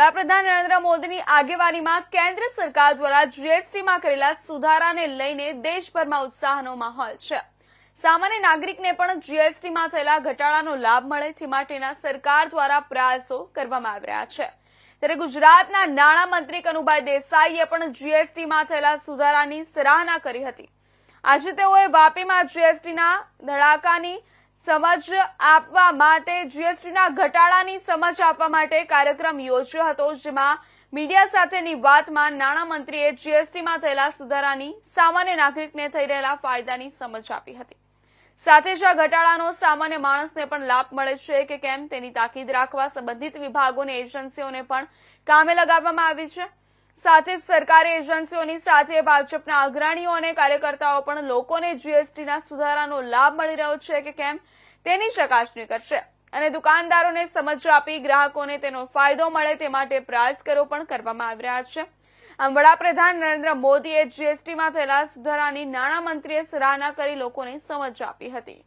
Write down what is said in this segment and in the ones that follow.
વડાપ્રધાન નરેન્દ્ર મોદીની આગેવાનીમાં કેન્દ્ર સરકાર દ્વારા જીએસટીમાં કરેલા સુધારાને લઈને દેશભરમાં ઉત્સાહનો માહોલ છે. સામાન્ય નાગરિકને પણ જીએસટીમાં થયેલા ઘટાડાનો લાભ મળે તે માટેના સરકાર દ્વારા પ્રયાસો કરવામાં આવી રહ્યા છે. ત્યારે ગુજરાતના નાણામંત્રી કનુભાઈ દેસાઈએ પણ જીએસટીમાં થયેલા સુધારાની સરાહના કરી હતી. આજે તેઓએ વાપીમાં જીએસટીના ધડાકાની સમજ આપવા માટે જીએસટીના ઘટાડાની સમજ આપવા માટે કાર્યક્રમ યોજ્યો હતો, જેમાં મીડિયા સાથેની વાતમાં નાણામંત્રીએ જીએસટીમાં થયેલા સુધારાની સામાન્ય નાગરિકને થઈ રહેલા ફાયદાની સમજ આપી હતી. સાથે જ આ ઘટાડાનો સામાન્ય માણસને પણ લાભ મળે છે કે કેમ તેની તાકીદ રાખવા સંબંધિત વિભાગોની, એજન્સીઓને પણ કામે લગાવવામાં આવી છે. સાથે જ સરકારી એજન્સીઓની સાથે ભાજપના અગ્રણીઓ અને કાર્યકર્તાઓ પણ લોકોને જીએસટીના સુધારાનો લાભ મળી રહ્યો છે કે કેમ તેની ચકાસણી કરશે. અને દુકાનદારોને સમજ આપી ગ્રાહકોને તેનો ફાયદો મળે તે માટે પ્રયાસ કરો પણ કરવામાં આવી રહ્યા છે. આમ વડાપ્રધાન નરેન્દ્ર મોદીએ જીએસટીમાં થયેલા સુધારાની નાણામંત્રીએ સરાહના કરી લોકોને સમજ આપી હતી.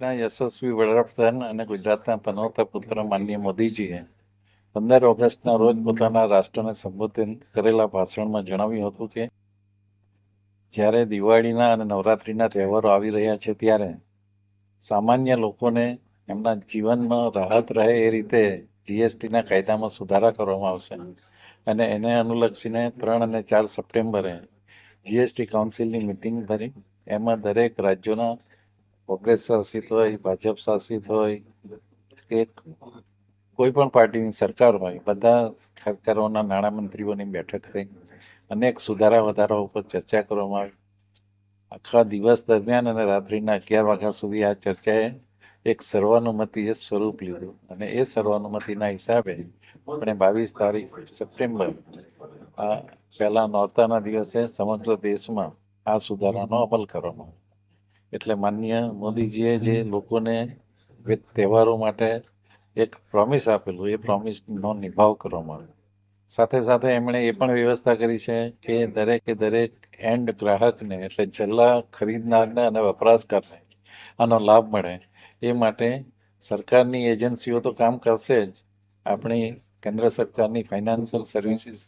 દેશના યશસ્વી વડાપ્રધાન અને ગુજરાતના પનોતા પુત્ર માનનીય મોદીજીએ પંદર ઓગસ્ટના રોજ પોતાના રાષ્ટ્રને સંબોધન કરેલા ભાષણમાં જણાવ્યું હતું કે, જ્યારે દિવાળીના અને નવરાત્રિના તહેવારો આવી રહ્યા છે ત્યારે સામાન્ય લોકોને એમના જીવનમાં રાહત રહે એ રીતે જીએસટીના કાયદામાં સુધારા કરવામાં આવશે અને એને અનુલક્ષીને ત્રણ અને ચાર સપ્ટેમ્બરે જીએસટી કાઉન્સિલની મિટિંગ ભરી, એમાં દરેક રાજ્યોના કોંગ્રેસ શાસિત હોય, ભાજપ શાસિત હોય, કે કોઈ પણ પાર્ટીની સરકાર હોય, બધા સરકારોના નાણામંત્રીઓની બેઠક થઈ અનેક સુધારા વધારા ઉપર ચર્ચા કરવામાં આવી. આખા દિવસ દરમિયાન અને રાત્રિના અગિયાર વાગ્યા સુધી આ ચર્ચાએ એક સર્વાનુમતિએ સ્વરૂપ લીધું અને એ સર્વાનુમતિના હિસાબે આપણે બાવીસ તારીખ સપ્ટેમ્બર, આ પહેલા નોરતાના દિવસે સમગ્ર દેશમાં આ સુધારાનો અમલ કરવામાં આવ્યો. એટલે માનનીય મોદીજીએ જે લોકોને તહેવારો માટે એક પ્રોમિસ આપેલું એ પ્રોમિસનો નિભાવ કરવામાં આવ્યો. સાથે સાથે એમણે એ પણ વ્યવસ્થા કરી છે કે દરેકે દરેક એન્ડ ગ્રાહકને એટલે છેલ્લા ખરીદનારને અને વપરાશકારને આનો લાભ મળે એ માટે સરકારની એજન્સીઓ તો કામ કરશે જ. આપણી કેન્દ્ર સરકારની ફાઇનાન્શિયલ સર્વિસીસ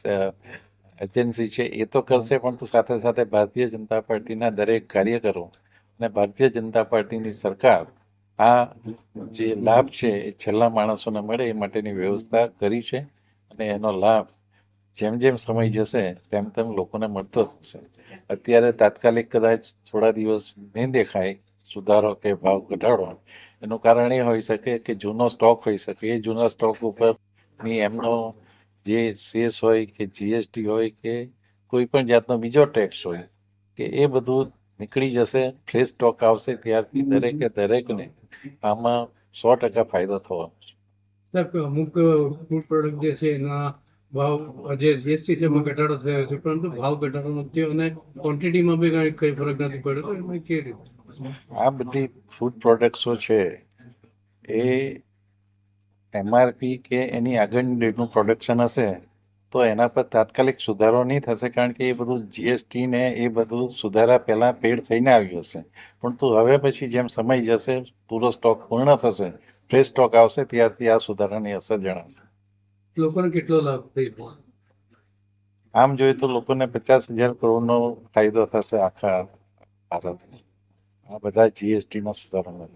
એજન્સી છે એ તો કરશે પણ તો સાથે સાથે ભારતીય જનતા પાર્ટીના દરેક કાર્યકરો અને ભારતીય જનતા પાર્ટીની સરકાર આ જે લાભ છે એ છેલ્લા માણસોને મળે એ માટેની વ્યવસ્થા કરી છે અને એનો લાભ જેમ જેમ સમય જશે તેમ તેમ લોકોને મળતો થશે અત્યારે તાત્કાલિક કદાચ થોડા દિવસ નહીં દેખાય, સુધારો કે ભાવ ઘટાડો, એનું કારણ એ હોઈ શકે કે જૂનો સ્ટોક હોઈ શકે. એ જૂના સ્ટોક ઉપરની એમનો જે સેસ હોય કે જીએસટી હોય કે કોઈ પણ જાતનો બીજો ટેક્સ હોય કે એ બધું નીકળી જશે ફ્રેશ સ્ટોક આવશે ત્યારથી દરેકે દરેકને આમાં સો ટકા ફાયદો થવાનો છે. સાહેબ અમુક ફૂડ પ્રોડક્ટ જે છે એના ભાવ જે જીએસટી છે એમાં ઘટાડો થયો છે પરંતુ ભાવ ઘટાડો નથી અને ક્વોન્ટિટીમાં બી કાંઈ કઈ ફરક નથી પડ્યો. તો એમાં કેવી રીતે? આ બધી ફૂડ પ્રોડક્ટ્સો છે એ એમઆરપી કે એની આગળની ડેટનું પ્રોડક્શન હશે તો એના પર તાત્કાલિક સુધારો નહીં થશે કારણ કે એ બધું જીએસટી ને એ બધું સુધારા પહેલાં પેડ થઈને આવ્યું હશે. પણ તો હવે પછી જેમ સમય જશે પૂરો સ્ટોક પૂર્ણ થશે ફ્રેશ સ્ટોક આવશે ત્યારથી આ સુધારાની અસર જણાશે. લોકોને કેટલો લાભ આમ જોઈએ તો લોકોને પચાસ હજાર કરોડનો ફાયદો થશે આખા ભારતમાં આ બધા જીએસટીના નરેન્દ્ર